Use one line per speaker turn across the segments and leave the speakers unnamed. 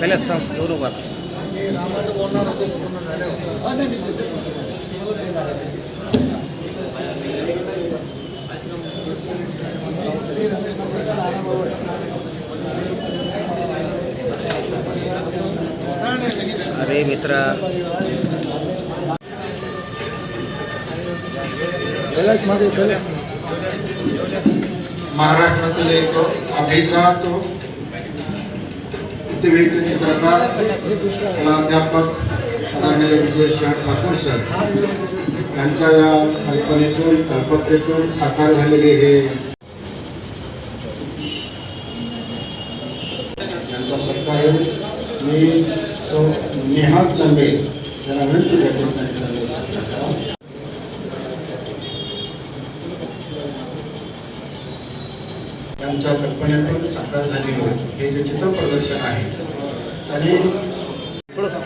कैलास थांब येऊ नको आता अरे मित्रा.
महाराष्ट्रातील एक अभिजात दिव्यचे चित्रकार कलाध्यापक आदरणीय विजय शरण ठाकूर सर. यांच्या या कल्पनेतून कल्पकतेतून साकार झालेले हे यांचा सत्कार मी सौ नेहा चंदे यांना विनंती करतो त्यांनी त्यांचा सत्कार करावा त्यांच्या कल्पनेतून साकार झालेलं हे जे चित्र प्रदर्शन आहे त्यांनी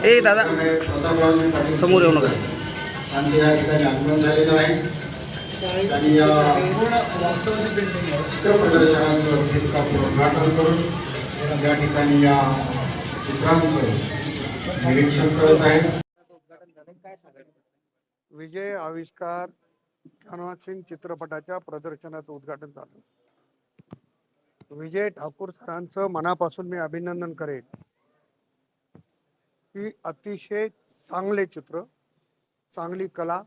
ए दादा.
प्रतापरावजी पाटील
समोर येऊ नका.
यांचं या ठिकाणी आगमन झालेलं आहे. त्यांनी या चित्र प्रदर्शनाचं फिरकापूर उद्घाटन करून या ठिकाणी या चित्रांचं निरीक्षण करत आहेत
विजय आविष्कार सिंग चित्रपटाच्या प्रदर्शनाचं उद्घाटन झालं. विजय ठाकूर सरांचं मनापासून मी अभिनंदन करेन. की अतिशय चांगले चित्र चांगली कला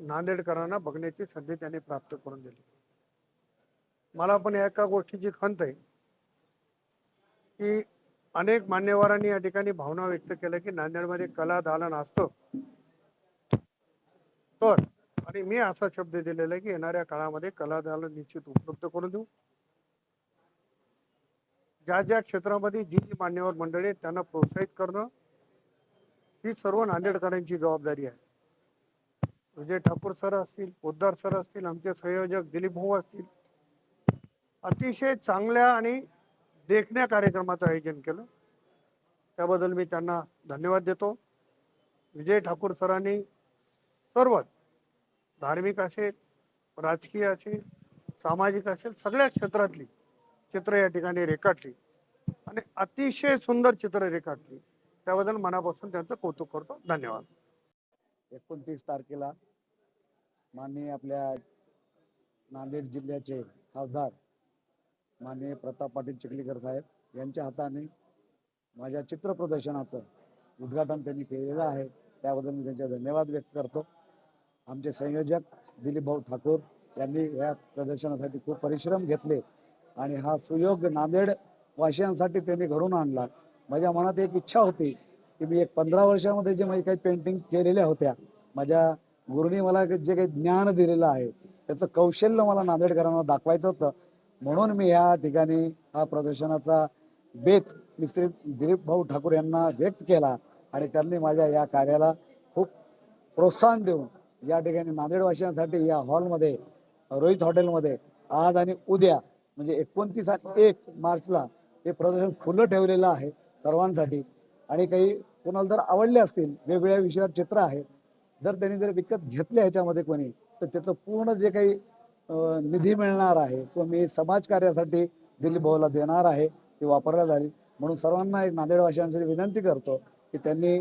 नांदेडकरांना बघण्याची संधी त्यांनी प्राप्त करून दिली. मला पण एका गोष्टीची खंत आहे की अनेक मान्यवरांनी या ठिकाणी भावना व्यक्त केल्या की नांदेडमध्ये कला दालन असतं. तर आणि मी असा शब्द दिलेला आहे की येणाऱ्या काळामध्ये कलादालन निश्चित उपलब्ध करून देऊ. ज्या ज्या क्षेत्रामध्ये जी जी मान्यवर मंडळी आहेत त्यांना प्रोत्साहित करणं ही सर्व नांदेडकरांची जबाबदारी आहे. विजय ठाकूर सर असतील पोद्दार सर असतील आमचे संयोजक दिलीप भाऊ असतील अतिशय चांगल्या आणि देखण्या कार्यक्रमाचं आयोजन केलं. त्याबद्दल मी त्यांना धन्यवाद देतो. विजय ठाकूर सरांनी सर्व धार्मिक असेल राजकीय असेल सामाजिक असेल सगळ्या क्षेत्रातली चित्र या ठिकाणी रेखाटली. आणि अतिशय सुंदर चित्र रेखाटली. त्याबद्दल मनापासून त्यांचं कौतुक करतो. धन्यवाद.
एकोणतीस तारखेला माननीय आपल्या नांदेड जिल्ह्याचे खासदार माननीय प्रताप पाटील चिखलीकर साहेब यांच्या हाताने माझ्या चित्र प्रदर्शनाचं उद्घाटन त्यांनी केलेलं आहे. त्याबद्दल मी त्यांचे धन्यवाद व्यक्त करतो. आमचे संयोजक दिलीप भाऊ ठाकूर यांनी या प्रदर्शनासाठी खूप परिश्रम घेतले. आणि हा सुयोग नांदेड वाशियांसाठी त्यांनी घडून आणला. माझ्या मनात एक इच्छा होती की मी एक पंधरा वर्षामध्ये जे माझी काही पेंटिंग केलेल्या होत्या माझ्या गुरुनी मला जे काही ज्ञान दिलेलं आहे त्याचं कौशल्य मला नांदेडकरांना दाखवायचं होतं. म्हणून मी या ठिकाणी हा प्रदर्शनाचा बेत मी श्री दिलीप भाऊ ठाकूर यांना व्यक्त केला आणि त्यांनी माझ्या या कार्याला खूप प्रोत्साहन देऊन या ठिकाणी नांदेडवासियांसाठी या हॉलमध्ये रोहित हॉटेलमध्ये आज आणि उद्या म्हणजे एकोणतीस एक मार्चला हे प्रदर्शन खुलं ठेवलेलं आहे सर्वांसाठी. आणि काही कोणाला जर आवडले असतील वेगवेगळ्या विषयावर चित्र आहेत जर त्यांनी जर विकत घेतले ह्याच्यामध्ये कोणी तर त्याचं पूर्ण जे काही निधी मिळणार आहे तो मी समाजकार्यासाठी दिलीप भाऊला देणार आहे ती वापरल्या जाईल. म्हणून सर्वांना एक नांदेडवासियांसाठी विनंती करतो की त्यांनी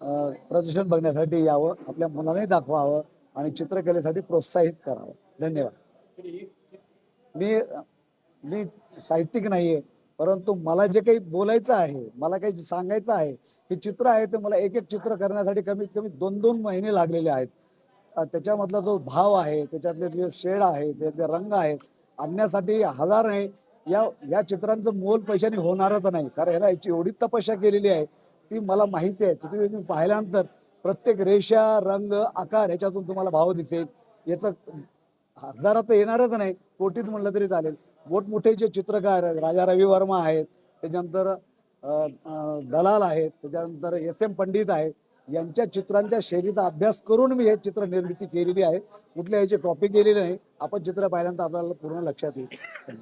प्रदूषण प्रदर्शन बघण्यासाठी यावं आपल्या मुलांनाही दाखवावं आणि चित्रकलेसाठी प्रोत्साहित करावं. धन्यवाद. मी मी साहित्यिक नाहीये परंतु मला जे काही बोलायचं आहे मला काही सांगायचं आहे हे चित्र आहे ते मला एक एक चित्र करण्यासाठी कमीत कमी दोन दोन महिने लागलेले आहेत. त्याच्यामधला जो भाव आहे त्याच्यातले जे शेड आहे त्याच्यातले रंग आहेत आणण्यासाठी हजार नाही या या चित्रांचं मोल पैशाने होणारच नाही कारण ह्याला याची एवढी तपस्या केलेली आहे ती मला माहिती आहे. तिथे तुम्ही पाहिल्यानंतर प्रत्येक रेषा रंग आकार ह्याच्यातून तुम्हाला भाव दिसेल. याचं हजारात तर येणारच नाही. कोटीत म्हणलं तरी चालेल. मोठमोठे जे चित्रकार आहेत राजा रवी वर्मा आहेत त्याच्यानंतर दलाल आहेत त्याच्यानंतर एस एम पंडित आहेत यांच्या चित्रांच्या शैलीचा अभ्यास करून मी हे चित्र निर्मिती केलेली आहे. कुठल्या याची कॉपी केलेली नाही. आपण चित्र पाहिल्यानंतर आपल्याला पूर्ण लक्षात येईल.